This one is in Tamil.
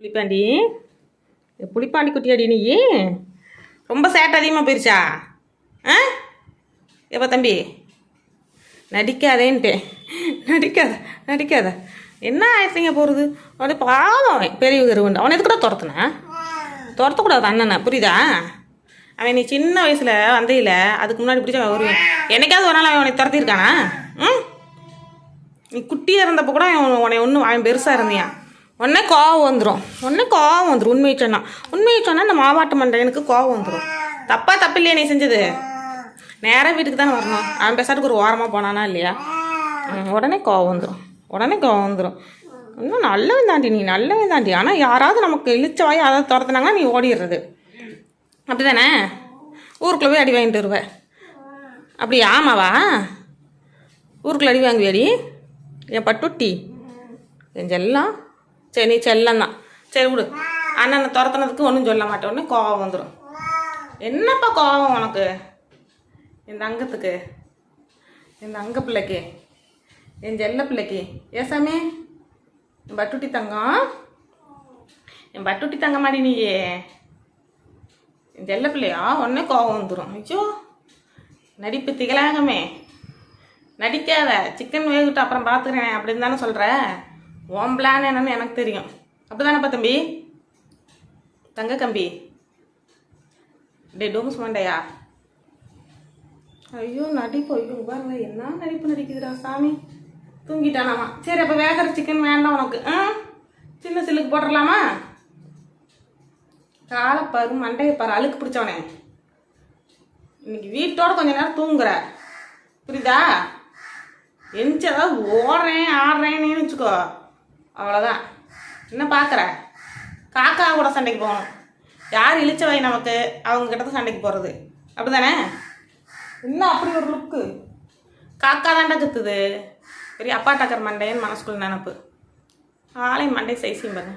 புளிப்பாண்டி புளிப்பாண்டி குட்டியாடி நீ? ரொம்ப சேட்டை அதிகமாக போயிருச்சா? ஆ? எப்போ தம்பி? நடிக்காதேன்ட்டேன் நடிக்காத நடிக்காத. என்ன ஆயிடுச்சிங்க போகிறது அவனே பாவம் அவன். பெரிய கருவண்டு அவனை எதுக்கூட துரத்துனா? துரத்தக்கூடாது அண்ணனை. புரியுதா? அவன் நீ சின்ன வயசில் வந்தையில் அதுக்கு முன்னாடி பிடிச்ச அவன் வருவேன். என்னைக்காவது ஒரு நாள் அவன் உன்னை துரத்திருக்கானா ம்? நீ குட்டியாக இருந்தப்போ கூட அவன் உன்னை ஒன்றும் அவன் பெருசாக இருந்தியான் உடனே கோவம் வந்துடும் உடனே கோவம் வந்துடும் உண்மையை சொன்னான் உண்மையை சொன்னால் இந்த மாவாட்ட மண்டையனுக்கு கோவம் வந்துடும் தப்பா தப்பு இல்லையா நீ செஞ்சது? நேராக வீட்டுக்கு தானே வரணும். அவன் பேசாட்டுக்கு ஒரு ஓரமாக போனானா இல்லையா? உடனே கோவம் வந்துடும் உடனே கோவம் வந்துடும் இன்னும் நல்லவன் தாண்டி நீ நல்லவன் தாண்டி. ஆனால் யாராவது நமக்கு இழிச்ச வாய் அதை துரத்துனாங்கன்னா நீ ஓடிடுறது. அப்படி தானே ஊருக்குள்ளே போய் அடி வாங்கிட்டு வருவ. அப்படி ஆமாவா ஊருக்குள்ளே அடி வாங்குவியாடி? என் பட்டுட்டி. செஞ்செல்லாம் சரி நீ செல்லம் தான் சரி விடு. அண்ணனை துரத்துனதுக்கு ஒன்றும் சொல்ல மாட்டேன். உடனே கோவம் வந்துடும் என்னப்பா கோவம் உனக்கு? என் தங்கத்துக்கு. என் தங்க பிள்ளைக்கு. என் செல்ல பிள்ளைக்கு. ஏசாமி என் பட்டுட்டி தங்கம்? என் பட்டுட்டி தங்க மாடி நீயே என் செல்ல பிள்ளையா? உடனே கோவம் வந்துடும் ஐயோ நடிப்பு திகழாகமே. நடிக்காத. சிக்கன் வேகிட்டு அப்புறம் பார்த்துக்கிறேன் அப்படின்னு தானே சொல்கிற உன் பிளான் என்னன்னு எனக்கு தெரியும். அப்படி தானேப்பா தம்பி? தங்க கம்பி. டே டோமஸ் மாண்டையா? ஐயோ நடிப்பு. ஐயோ பாருங்க என்ன நடிப்பு நடிக்குதுடா சாமி. தூங்கிட்டானாமா. சரி அப்போ வேகிற சிக்கன் வேண்டாம் உனக்கு. ஆ? சின்ன சில்லுக்கு போட்டுடலாமா காலைப்பாரு மண்டையை பாரு அழுக்கு பிடிச்சவனே. இன்னைக்கு வீட்டோட கொஞ்ச நேரம் தூங்குற. புரியுதா? எந்திச்சு ஏதாவது ஓடுறேன் ஆடுறேன்னு வச்சுக்கோ. அவ்வளோதான் என்ன பார்க்குற காக்கா கூட சண்டைக்கு போகணும். யார் இழிச்சவை நமக்கு? அவங்க கிட்ட தான் சண்டைக்கு போகிறது அப்படி தானே என்ன அப்படி ஒரு லுக்கு காக்கா தாண்டா கத்துது. பெரிய அப்பா டக்கர் மண்டைன்னு மனசுக்குள்ள நினப்பு. ஆளை மண்டை சைஸையும் பாருங்க.